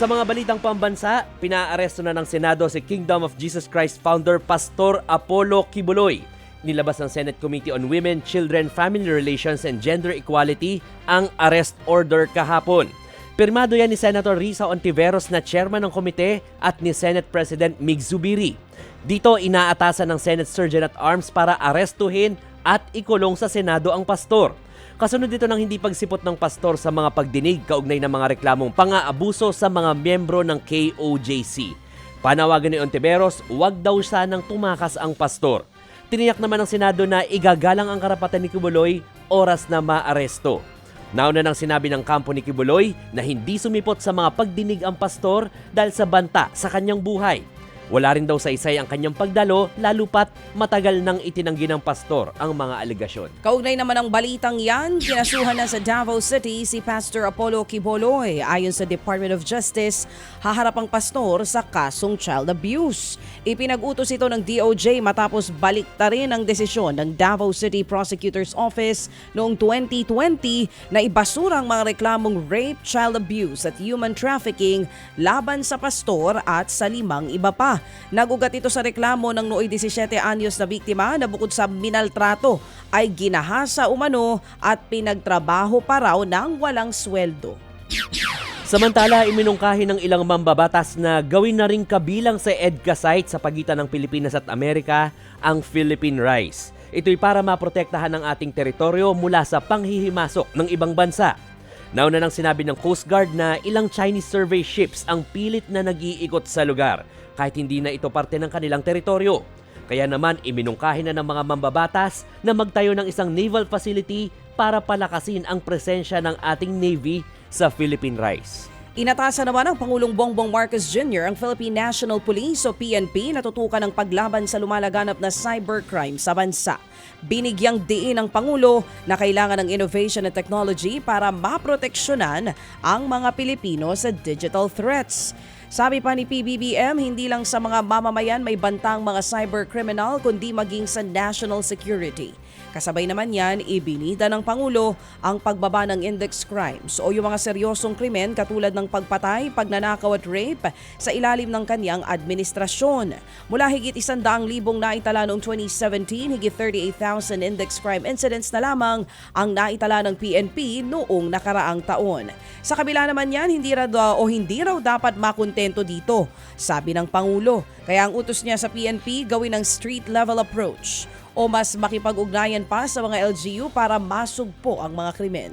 Sa mga balitang pambansa, pinaaresto na ng Senado si Kingdom of Jesus Christ founder Pastor Apollo Kibuloy. Nilabas ng Senate Committee on Women, Children, Family Relations and Gender Equality ang arrest order kahapon. Pirmado yan ni Senator Risa Ontiveros na chairman ng komite at ni Senate President Mig Zubiri. Dito inaatasan ng Senate Surgeon at Arms para arestuhin at ikulong sa Senado ang pastor. Kasunod dito ng hindi pagsipot ng pastor sa mga pagdinig kaugnay ng mga reklamong pang-aabuso sa mga miyembro ng KOJC. Panawagan ni Ontiveros, huwag daw sanang tumakas ang pastor. Tiniyak naman ng Senado na igagalang ang karapatan ni Kibuloy oras na maaresto. Nauna nang sinabi ng kampo ni Kibuloy na hindi sumipot sa mga pagdinig ang pastor dahil sa banta sa kanyang buhay. Wala rin daw sa isay ang kanyang pagdalo lalo pat matagal nang itinanggi ng pastor ang mga aligasyon. Kaugnay naman ang balitang yan, kinasuhan na sa Davao City si Pastor Apollo Kiboloy. Ayon sa Department of Justice, haharap ang pastor sa kasong child abuse. Ipinag-utos ito ng DOJ matapos baliktarin ang desisyon ng Davao City Prosecutor's Office noong 2020 na ibasura ang mga reklamong rape, child abuse at human trafficking laban sa pastor at sa limang iba pa. Nagugat ito sa reklamo ng nooy 17 anyos na biktima na bukod sa minaltrato ay ginahasa umano at pinagtrabaho pa raw ng walang sweldo. Samantala, iminungkahi ng ilang mambabatas na gawin na rin kabilang sa EDCA site sa pagitan ng Pilipinas at Amerika ang Philippine Rice. Ito'y para maprotektahan ang ating teritoryo mula sa panghihimasok ng ibang bansa. Nauna nang sinabi ng Coast Guard na ilang Chinese survey ships ang pilit na nag-iikot sa lugar kahit hindi na ito parte ng kanilang teritoryo. Kaya naman iminungkahi na ng mga mambabatas na magtayo ng isang naval facility para palakasin ang presensya ng ating Navy sa Philippine Rice. Inatasan naman ng Pangulong Bongbong Marcos Jr. ang Philippine National Police o PNP na tutukan ng paglaban sa lumalaganap na cybercrime sa bansa. Binigyang diin ng Pangulo na kailangan ng innovation at technology para maproteksyonan ang mga Pilipino sa digital threats. Sabi pa ni PBBM, hindi lang sa mga mamamayan may bantang mga cybercriminal kundi maging sa national security. Kasabay naman yan, ibinida ng Pangulo ang pagbaba ng index crimes o yung mga seryosong krimen katulad ng pagpatay, pagnanakaw at rape sa ilalim ng kanyang administrasyon. Mula higit isandaang libong naitala noong 2017, higit 38,000 index crime incidents na lamang ang naitala ng PNP noong nakaraang taon. Sa kabila naman yan, hindi raw o hindi raw dapat makontento dito, sabi ng Pangulo. Kaya ang utos niya sa PNP gawin ng street level approach o mas makipag-ugnayan pa sa mga LGU para masugpo ang mga krimen.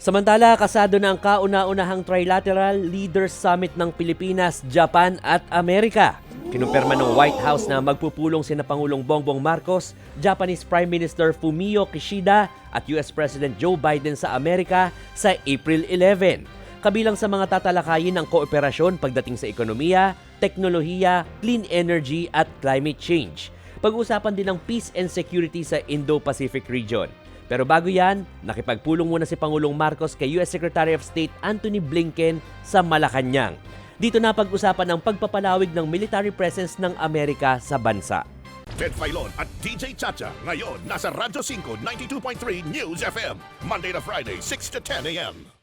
Samantala, kasado na ang kauna-unahang Trilateral Leaders Summit ng Pilipinas, Japan at Amerika. Kinumpirma ng White House na magpupulong sina Pangulong Bongbong Marcos, Japanese Prime Minister Fumio Kishida at US President Joe Biden sa Amerika sa April 11. Kabilang sa mga tatalakayin ng kooperasyon pagdating sa ekonomiya, teknolohiya, clean energy at climate change. Pag-usapan din ng peace and security sa Indo-Pacific region. Pero bago yan, nakipagpulong muna si Pangulong Marcos kay US Secretary of State Anthony Blinken sa Malacanang. Dito na pag-usapan ang pagpapalawig ng military presence ng Amerika sa bansa. Ted Filon at DJ Chacha. Ngayon, nasa Radyo 5, 92.3 News FM. Monday to Friday, 6 to 10 a.m.